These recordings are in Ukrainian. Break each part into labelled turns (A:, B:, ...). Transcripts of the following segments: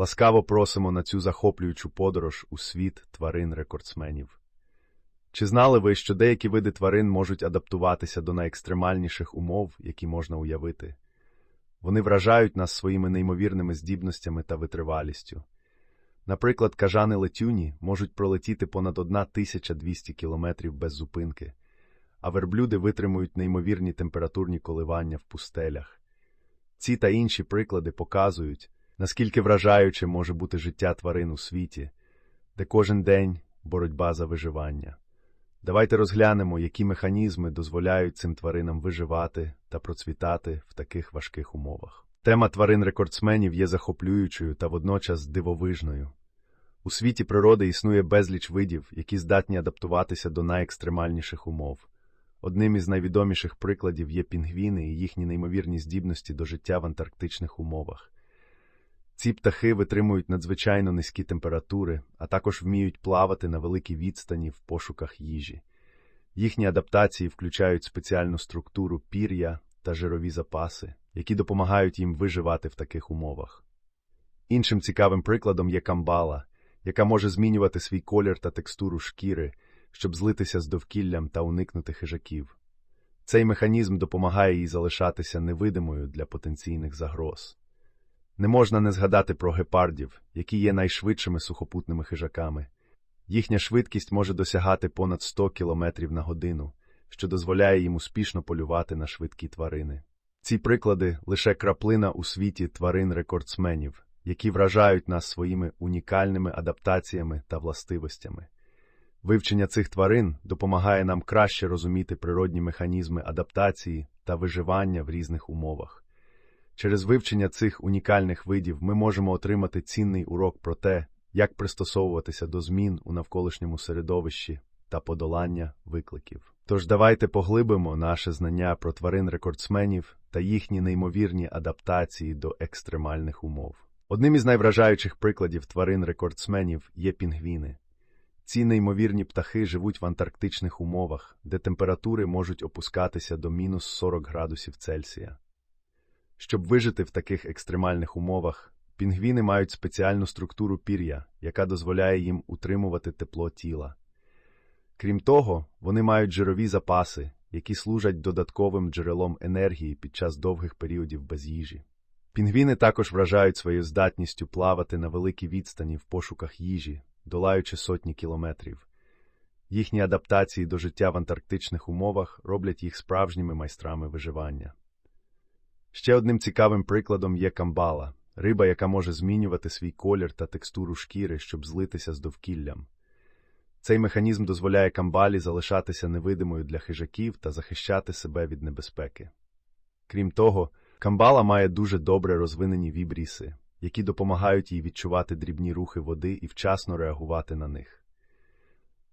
A: Ласкаво просимо на цю захоплюючу подорож у світ тварин-рекордсменів. Чи знали ви, що деякі види тварин можуть адаптуватися до найекстремальніших умов, які можна уявити? Вони вражають нас своїми неймовірними здібностями та витривалістю. Наприклад, кажани летюні можуть пролетіти понад 1200 кілометрів без зупинки, а верблюди витримують неймовірні температурні коливання в пустелях. Ці та інші приклади показують, наскільки вражаюче може бути життя тварин у світі, де кожен день боротьба за виживання. Давайте розглянемо, які механізми дозволяють цим тваринам виживати та процвітати в таких важких умовах. Тема тварин-рекордсменів є захоплюючою та водночас дивовижною. У світі природи існує безліч видів, які здатні адаптуватися до найекстремальніших умов. Одним із найвідоміших прикладів є пінгвіни і їхні неймовірні здібності до життя в антарктичних умовах. Ці птахи витримують надзвичайно низькі температури, а також вміють плавати на великій відстані в пошуках їжі. Їхні адаптації включають спеціальну структуру пір'я та жирові запаси, які допомагають їм виживати в таких умовах. Іншим цікавим прикладом є камбала, яка може змінювати свій колір та текстуру шкіри, щоб злитися з довкіллям та уникнути хижаків. Цей механізм допомагає їй залишатися невидимою для потенційних загроз. Не можна не згадати про гепардів, які є найшвидшими сухопутними хижаками. Їхня швидкість може досягати понад 100 км на годину, що дозволяє їм успішно полювати на швидкі тварини. Ці приклади лише краплина у світі тварин-рекордсменів, які вражають нас своїми унікальними адаптаціями та властивостями. Вивчення цих тварин допомагає нам краще розуміти природні механізми адаптації та виживання в різних умовах. Через вивчення цих унікальних видів ми можемо отримати цінний урок про те, як пристосовуватися до змін у навколишньому середовищі та подолання викликів. Тож давайте поглибимо наше знання про тварин-рекордсменів та їхні неймовірні адаптації до екстремальних умов. Одним із найвражаючих прикладів тварин-рекордсменів є пінгвіни. Ці неймовірні птахи живуть в антарктичних умовах, де температури можуть опускатися до мінус 40 градусів Цельсія. Щоб вижити в таких екстремальних умовах, пінгвіни мають спеціальну структуру пір'я, яка дозволяє їм утримувати тепло тіла. Крім того, вони мають жирові запаси, які служать додатковим джерелом енергії під час довгих періодів без їжі. Пінгвіни також вражають своєю здатністю плавати на великій відстані в пошуках їжі, долаючи сотні кілометрів. Їхні адаптації до життя в антарктичних умовах роблять їх справжніми майстрами виживання. Ще одним цікавим прикладом є камбала риба, яка може змінювати свій колір та текстуру шкіри, щоб злитися з довкіллям. Цей механізм дозволяє камбалі залишатися невидимою для хижаків та захищати себе від небезпеки. Крім того, камбала має дуже добре розвинені вібріси, які допомагають їй відчувати дрібні рухи води і вчасно реагувати на них.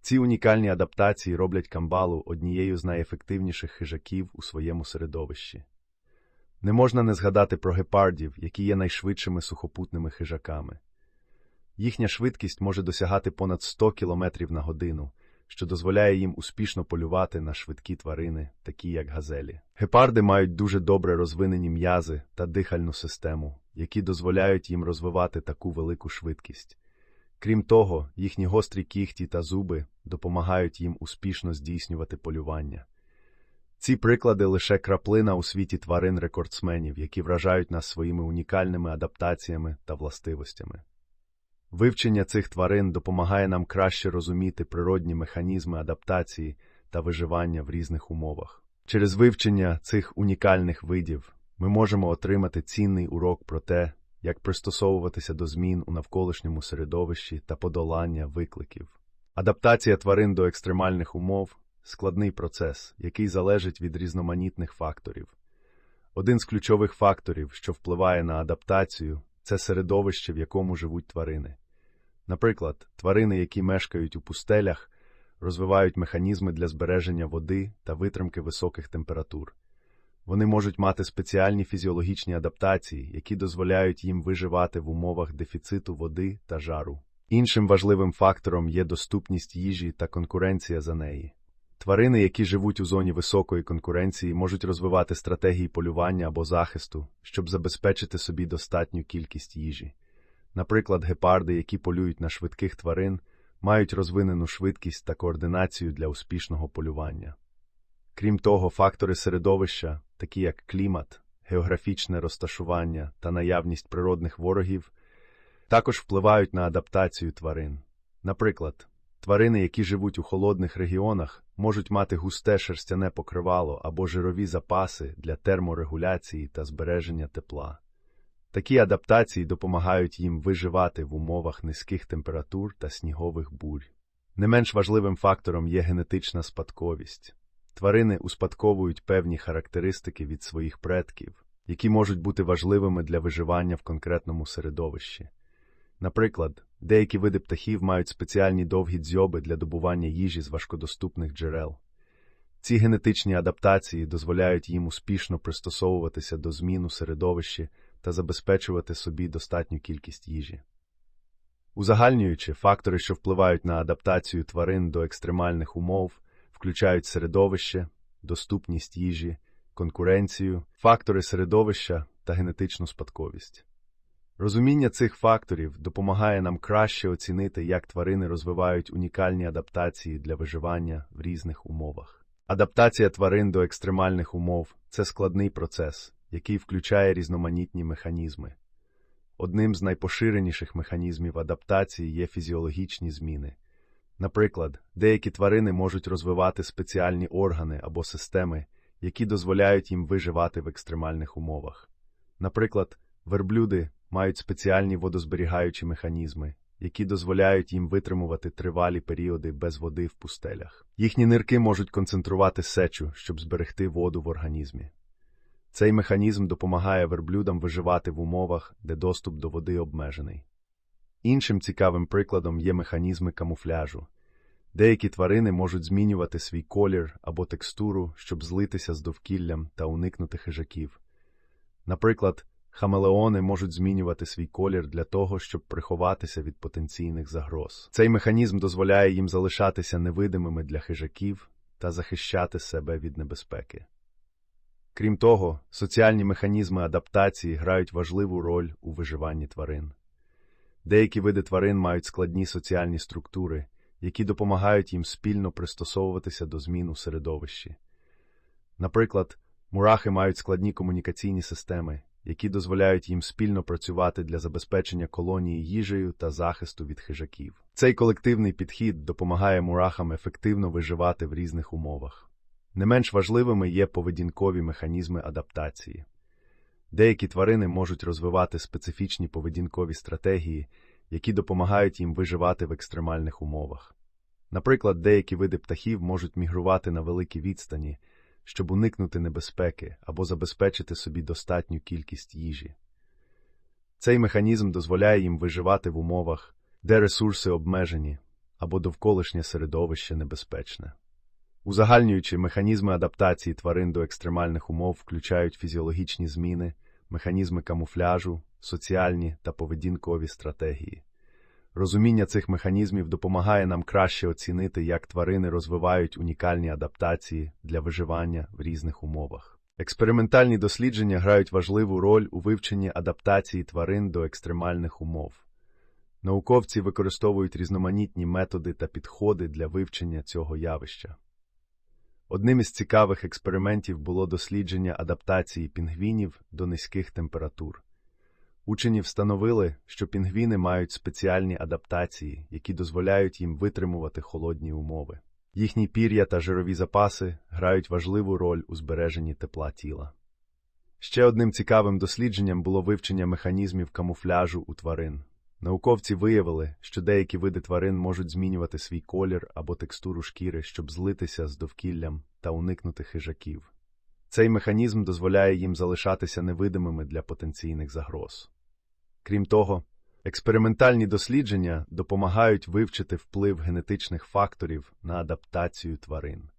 A: Ці унікальні адаптації роблять камбалу однією з найефективніших хижаків у своєму середовищі. Не можна не згадати про гепардів, які є найшвидшими сухопутними хижаками. Їхня швидкість може досягати понад 100 км на годину, що дозволяє їм успішно полювати на швидкі тварини, такі як газелі. Гепарди мають дуже добре розвинені м'язи та дихальну систему, які дозволяють їм розвивати таку велику швидкість. Крім того, їхні гострі кіхті та зуби допомагають їм успішно здійснювати полювання. Ці приклади лише краплина у світі тварин-рекордсменів, які вражають нас своїми унікальними адаптаціями та властивостями. Вивчення цих тварин допомагає нам краще розуміти природні механізми адаптації та виживання в різних умовах. Через вивчення цих унікальних видів ми можемо отримати цінний урок про те, як пристосовуватися до змін у навколишньому середовищі та подолання викликів. Адаптація тварин до екстремальних умов складний процес, який залежить від різноманітних факторів. Один з ключових факторів, що впливає на адаптацію, це середовище, в якому живуть тварини. Наприклад, тварини, які мешкають у пустелях, розвивають механізми для збереження води та витримки високих температур. Вони можуть мати спеціальні фізіологічні адаптації, які дозволяють їм виживати в умовах дефіциту води та жару. Іншим важливим фактором є доступність їжі та конкуренція за неї. Тварини, які живуть у зоні високої конкуренції, можуть розвивати стратегії полювання або захисту, щоб забезпечити собі достатню кількість їжі. Наприклад, гепарди, які полюють на швидких тварин, мають розвинену швидкість та координацію для успішного полювання. Крім того, фактори середовища, такі як клімат, географічне розташування та наявність природних ворогів, також впливають на адаптацію тварин. Наприклад, тварини, які живуть у холодних регіонах, можуть мати густе шерстяне покривало або жирові запаси для терморегуляції та збереження тепла. Такі адаптації допомагають їм виживати в умовах низьких температур та снігових бурь. Не менш важливим фактором є генетична спадковість. Тварини успадковують певні характеристики від своїх предків, які можуть бути важливими для виживання в конкретному середовищі. Наприклад, деякі види птахів мають спеціальні довгі дзьоби для добування їжі з важкодоступних джерел. Ці генетичні адаптації дозволяють їм успішно пристосовуватися до змін у середовищі та забезпечувати собі достатню кількість їжі. Узагальнюючи, фактори, що впливають на адаптацію тварин до екстремальних умов, включають середовище, доступність їжі, конкуренцію, фактори середовища та генетичну спадковість. Розуміння цих факторів допомагає нам краще оцінити, як тварини розвивають унікальні адаптації для виживання в різних умовах. Адаптація тварин до екстремальних умов це складний процес, який включає різноманітні механізми. Одним з найпоширеніших механізмів адаптації є фізіологічні зміни. Наприклад, деякі тварини можуть розвивати спеціальні органи або системи, які дозволяють їм виживати в екстремальних умовах. Наприклад, верблюди мають спеціальні водозберігаючі механізми, які дозволяють їм витримувати тривалі періоди без води в пустелях. Їхні нирки можуть концентрувати сечу, щоб зберегти воду в організмі. Цей механізм допомагає верблюдам виживати в умовах, де доступ до води обмежений. Іншим цікавим прикладом є механізми камуфляжу. Деякі тварини можуть змінювати свій колір або текстуру, щоб злитися з довкіллям та уникнути хижаків. Наприклад, хамелеони можуть змінювати свій колір для того, щоб приховатися від потенційних загроз. Цей механізм дозволяє їм залишатися невидимими для хижаків та захищати себе від небезпеки. Крім того, соціальні механізми адаптації грають важливу роль у виживанні тварин. Деякі види тварин мають складні соціальні структури, які допомагають їм спільно пристосовуватися до змін у середовищі. Наприклад, мурахи мають складні комунікаційні системи, які дозволяють їм спільно працювати для забезпечення колонії їжею та захисту від хижаків. Цей колективний підхід допомагає мурахам ефективно виживати в різних умовах. Не менш важливими є поведінкові механізми адаптації. Деякі тварини можуть розвивати специфічні поведінкові стратегії, які допомагають їм виживати в екстремальних умовах. Наприклад, деякі види птахів можуть мігрувати на великі відстані, щоб уникнути небезпеки або забезпечити собі достатню кількість їжі. Цей механізм дозволяє їм виживати в умовах, де ресурси обмежені або довколишнє середовище небезпечне. Узагальнюючи механізми адаптації тварин до екстремальних умов включають фізіологічні зміни, механізми камуфляжу, соціальні та поведінкові стратегії. Розуміння цих механізмів допомагає нам краще оцінити, як тварини розвивають унікальні адаптації для виживання в різних умовах. Експериментальні дослідження грають важливу роль у вивченні адаптації тварин до екстремальних умов. Науковці використовують різноманітні методи та підходи для вивчення цього явища. Одним із цікавих експериментів було дослідження адаптації пінгвінів до низьких температур. Учені встановили, що пінгвіни мають спеціальні адаптації, які дозволяють їм витримувати холодні умови. Їхні пір'я та жирові запаси грають важливу роль у збереженні тепла тіла. Ще одним цікавим дослідженням було вивчення механізмів камуфляжу у тварин. Науковці виявили, що деякі види тварин можуть змінювати свій колір або текстуру шкіри, щоб злитися з довкіллям та уникнути хижаків. Цей механізм дозволяє їм залишатися невидимими для потенційних загроз. Крім того, експериментальні дослідження допомагають вивчити вплив генетичних факторів на адаптацію тварин.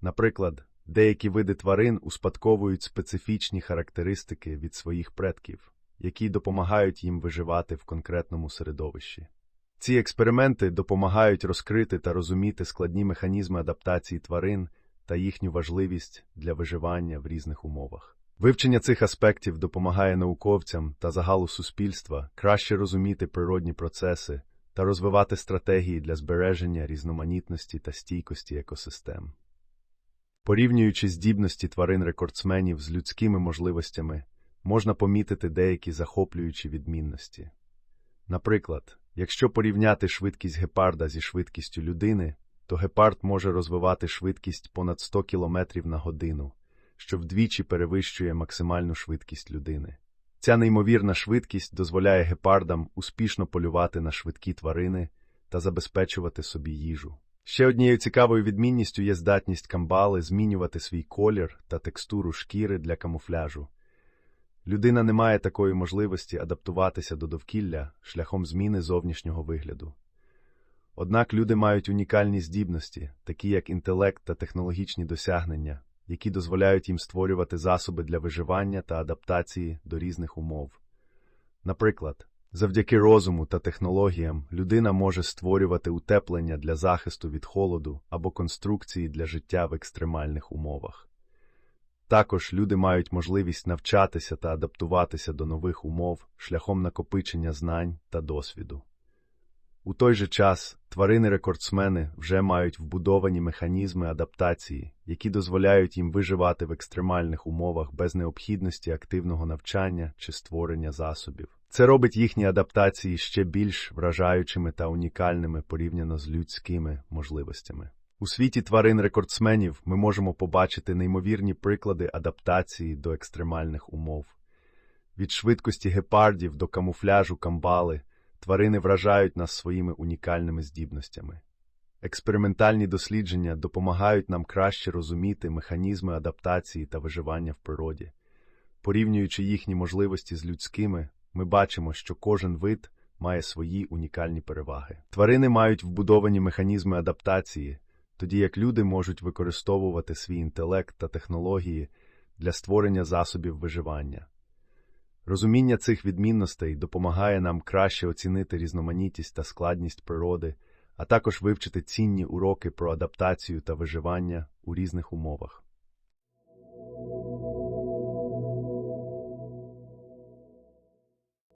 A: Наприклад, деякі види тварин успадковують специфічні характеристики від своїх предків, які допомагають їм виживати в конкретному середовищі. Ці експерименти допомагають розкрити та розуміти складні механізми адаптації тварин та їхню важливість для виживання в різних умовах. Вивчення цих аспектів допомагає науковцям та загалу суспільства краще розуміти природні процеси та розвивати стратегії для збереження різноманітності та стійкості екосистем. Порівнюючи здібності тварин-рекордсменів з людськими можливостями, можна помітити деякі захоплюючі відмінності. Наприклад, якщо порівняти швидкість гепарда зі швидкістю людини, то гепард може розвивати швидкість понад 100 км на годину, що вдвічі перевищує максимальну швидкість людини. Ця неймовірна швидкість дозволяє гепардам успішно полювати на швидкі тварини та забезпечувати собі їжу. Ще однією цікавою відмінністю є здатність камбали змінювати свій колір та текстуру шкіри для камуфляжу. Людина не має такої можливості адаптуватися до довкілля шляхом зміни зовнішнього вигляду. Однак люди мають унікальні здібності, такі як інтелект та технологічні досягнення, які дозволяють їм створювати засоби для виживання та адаптації до різних умов. Наприклад, завдяки розуму та технологіям людина може створювати утеплення для захисту від холоду або конструкції для життя в екстремальних умовах. Також люди мають можливість навчатися та адаптуватися до нових умов шляхом накопичення знань та досвіду. У той же час тварини-рекордсмени вже мають вбудовані механізми адаптації, які дозволяють їм виживати в екстремальних умовах без необхідності активного навчання чи створення засобів. Це робить їхні адаптації ще більш вражаючими та унікальними порівняно з людськими можливостями. У світі тварин-рекордсменів ми можемо побачити неймовірні приклади адаптації до екстремальних умов. Від швидкості гепардів до камуфляжу камбали тварини вражають нас своїми унікальними здібностями. Експериментальні дослідження допомагають нам краще розуміти механізми адаптації та виживання в природі. Порівнюючи їхні можливості з людськими, ми бачимо, що кожен вид має свої унікальні переваги. Тварини мають вбудовані механізми адаптації, тоді як люди можуть використовувати свій інтелект та технології для створення засобів виживання. Розуміння цих відмінностей допомагає нам краще оцінити різноманітність та складність природи, а також вивчити цінні уроки про адаптацію та виживання у різних умовах.